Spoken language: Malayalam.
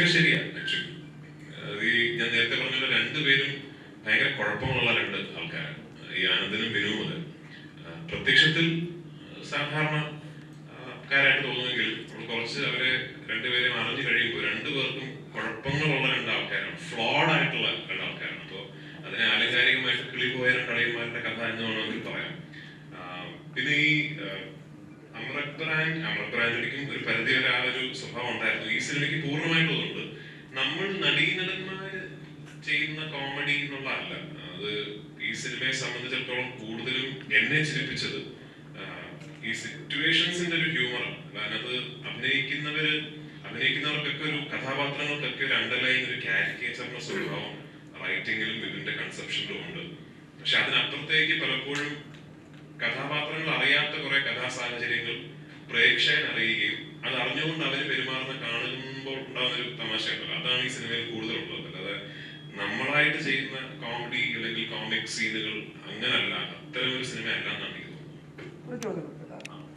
കുറച്ചൊക്കെ ശരിയാ ആക്ച്വലി ഈ ഞാൻ നേരത്തെ പറഞ്ഞ രണ്ടുപേരും ഭയങ്കര കുഴപ്പമുള്ള രണ്ട് ആൾക്കാരാണ്. ഈ ആനന്ദനും ബിനുവും മുതൽ പ്രത്യക്ഷത്തിൽ സാധാരണക്കാരായിട്ട് തോന്നുമെങ്കിൽ നമ്മൾ കുറച്ച് അവരെ രണ്ടുപേരെയും അറിഞ്ഞു കഴിയുമ്പോൾ രണ്ടുപേർക്കും കുഴപ്പങ്ങളുള്ള രണ്ട് ആൾക്കാരാണ്. ഫ്ലോഡ് ആയിട്ടുള്ള രണ്ട് ആൾക്കാരാണ്. അപ്പോൾ അതിനെ ആലങ്കാരികമായിട്ട് കിളിപോയ രണ്ടടയന്മാരുടെ കഥ എന്ന് വേണമെങ്കിൽ പറയാം. പിന്നെ ഈ അമൃത് ബ്രാൻഡ് അമൃത് ബ്രാൻഡിലേക്കും ഒരു പരിധി വരെ ആ ഒരു സ്വഭാവം ഉണ്ടായിരുന്നു. ഈ സിനിമയ്ക്ക് പൂർണമായിട്ടുള്ളതുണ്ട് നടീനടന്മാര് ചെയ്യുന്ന കോമഡി എന്നുള്ളതല്ല. അത് ഈ സിനിമയെ സംബന്ധിച്ചിടത്തോളം കൂടുതലും എന്നെ ചിരിപ്പിച്ചത് ഈ സിറ്റുവേഷൻസിന്റെ ഒരു ഹ്യൂമറാണ് അതിനകത്ത് അഭിനയിക്കുന്നവര് അഭിനയിക്കുന്നവർക്കൊക്കെ ഒരു കഥാപാത്രങ്ങൾക്കൊക്കെ ഒരു അണ്ടർലൈൻ ഒരു കാരിക്കേച്ചറിന്റെ സ്വഭാവം റൈറ്റിംഗിലും ഇതിന്റെ കൺസെപ്ഷനിലും ഉണ്ട്. പക്ഷെ അതിനപ്പുറത്തേക്ക് പലപ്പോഴും കഥാപാത്രങ്ങൾ അറിയാത്ത കുറെ കഥാസാഹചര്യങ്ങൾ പ്രേക്ഷകൻ അറിയുകയും അത് അറിഞ്ഞുകൊണ്ട് അവർ ഒരു തമാശയുണ്ടല്ലോ അതാണ് ഈ സിനിമയിൽ കൂടുതലുള്ളത് അല്ലാതെ നമ്മളായിട്ട് ചെയ്യുന്ന കോമഡി അല്ലെങ്കിൽ കോമിക് സീനുകൾ അങ്ങനല്ല. അത്തരം ഒരു സിനിമ അല്ല എന്നാണ് എനിക്ക് തോന്നുന്നത്.